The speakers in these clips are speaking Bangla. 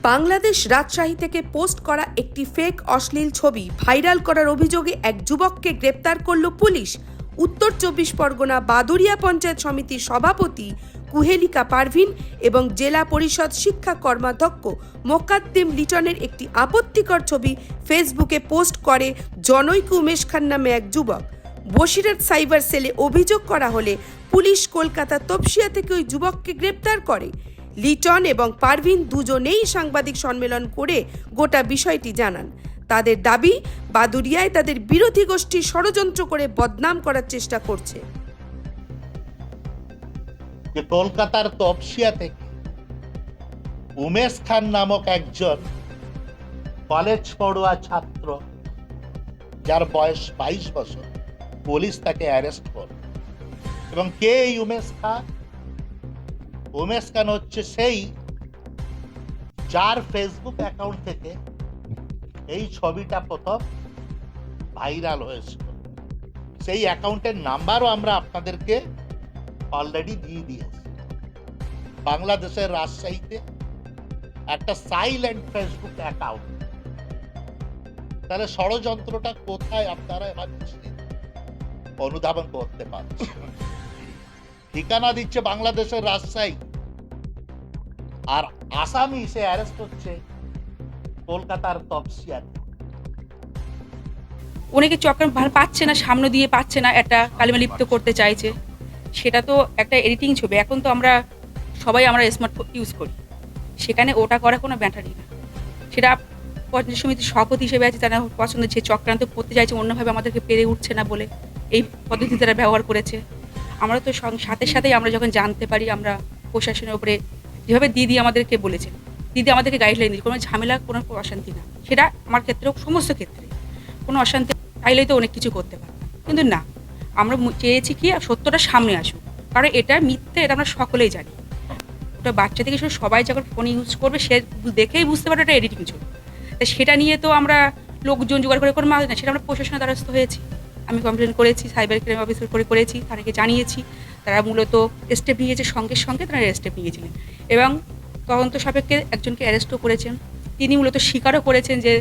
বাংলাদেশ রাজশাহী থেকে পোস্ট করা একটি ফেক অশ্লীল ছবি ভাইরাল করার অভিযোগে এক যুবককে গ্রেপ্তার করল পুলিশ। উত্তর চব্বিশ পরগনা বাদুরিয়া পঞ্চায়েত সমিতির সভাপতি কুহেলিকা পারভিন এবং জেলা পরিষদ শিক্ষা কর্মাধ্যক্ষ মোকাদ্দিম লিটনের একটি আপত্তিকর ছবি ফেসবুকে পোস্ট করে জনৈক উমেশ খান নামে এক যুবক। বসিরহাট সাইবার সেলে অভিযোগ করা হলে পুলিশ কলকাতা তপসিয়া থেকে ওই যুবককে গ্রেপ্তার করে। লিটন এবং পারভিন দুজনেই সাংবাদিক সম্মেলন করে গোটা বিষয়টি জানান। তাদের দাবি বাদুরিয়ায় তাদের বিরোধী গোষ্ঠী ষড়যন্ত্র করে বদনাম করার চেষ্টা করছে। কলকাতার তপসিয়া থেকে উমেশ খান নামক একজন কলেজ পড়ুয়া ছাত্র, যার বয়স বাইশ বছর পুলিশ তাকে অ্যারেস্ট করে। এবং কে এই উমেশ খান? উমেশ খান হচ্ছে সেই যার ফেসবুক অ্যাকাউন্ট থেকে এই ছবিটা প্রথম ভাইরাল হয়েছিল। সেই অ্যাকাউন্টের নাম্বারও আমরা আপনাদেরকে অলরেডি দিয়ে দিয়েছি। বাংলাদেশের রাজশাহীতে একটা সাইলেন্ট ফেসবুক অ্যাকাউন্ট তাহলে ষড়যন্ত্রটা কোথায় আপনারা এবার অনুধাবন করতে পারছেন। ঠিকানা দিচ্ছে বাংলাদেশের রাজশাহী। আর আসামি সে অ্যারেস্ট হচ্ছে কলকাতার তপসিয়াতে অনেকে ভালো পাচ্ছে না সামনে দিয়ে পাচ্ছে না একটা কালিমা লিপ্ত করতে চাইছে। সেটা তো একটা এডিটিং ছবি এখন তো আমরা সবাই আমরা স্মার্টফোন ইউজ করি। সেখানে ওটা করা কোনো ব্যাটারি না। সেটা পঞ্চায়েত সমিতির সভাপতি হিসেবে আছে তারা পছন্দ যে চক্রান্ত করতে চাইছে অন্যভাবে আমাদেরকে পেরে উঠছে না বলে এই পদ্ধতি তারা ব্যবহার করেছে। আমরা তো সাথে সাথেই আমরা যখন জানতে পারি আমরা প্রশাসনের উপরে যেভাবে দিদি আমাদেরকে বলেছেন দিদি আমাদেরকে গাইডলাইন দিয়েছে, কোনো ঝামেলা, কোনো অশান্তি না। সেটা আমার ক্ষেত্রেও সমস্ত ক্ষেত্রে। কোনো অশান্তি চাইলেই তো অনেক কিছু করতে পারতাম কিন্তু না, আমরা চেয়েছি কি সত্যটা সামনে আসুক। কারণ এটা মিথ্যে, এটা আমরা সকলেই জানি। ওটা বাচ্চা থেকে শুধু সবাই যখন ফোন ইউজ করবে, সে দেখেই বুঝতে পারবে এটা এডিটিং ছবি তা সেটা নিয়ে তো আমরা লোকজন জোগাড় করে কোনো মাছ না, সেটা আমরা প্রশাসনের দ্বারস্থ হয়েছি। আমি কমপ্লেন করেছি সাইবার ক্রাইম অফিসার করে করেছি, তাদেরকে জানিয়েছি। তারা মূলত স্টেপ নিয়েছে, সঙ্গে সঙ্গে তারা স্টেপ নিয়েছিলেন। এবং তদন্ত সাপেক্ষে একজনকে অ্যারেস্টও করেছেন। তিনি মূলত স্বীকারও করেছেন যে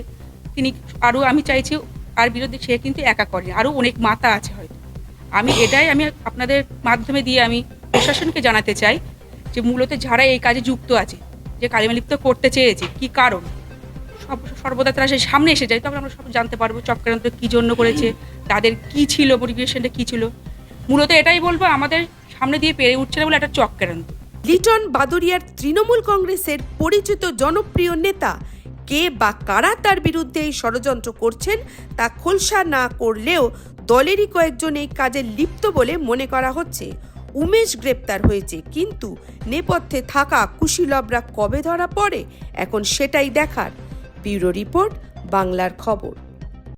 তিনি আরও আমি চাইছি আর বিরুদ্ধে সে কিন্তু একা করেনি আরও অনেক মাতা আছে হয়তো। আমি এটাই আমি আপনাদের মাধ্যমে দিয়ে আমি প্রশাসনকে জানাতে চাই যে মূলত যারা এই কাজে যুক্ত আছে, যে কালিমালিপ্ত করতে চেয়েছে, কি কারণ? সব, সর্বদা তারা সেই সামনে এসে যায় তখন আমরা সব জানতে পারব চক্রান্ত কী জন্য করেছে, তাদের কি ছিল মোটিভেশনটা কী ছিল। মূলত এটাই বলব, আমাদের সামনে দিয়ে পেরে উঠছে না বলে একটা চক্রান্ত লিটন বাদুরিয়ার তৃণমূল কংগ্রেসের পরিচিত জনপ্রিয় নেতা, কে বা কারা তার বিরুদ্ধে এই ষড়যন্ত্র করছেন তা খোলসা না করলেও দলেরই কয়েকজন এই কাজে লিপ্ত বলে মনে করা হচ্ছে। উমেশ গ্রেপ্তার হয়েছে, কিন্তু নেপথ্যে থাকা কুশীলবরা কবে ধরা পড়ে, এখন সেটাই দেখার। ব্যুরো রিপোর্ট, বাংলার খবর।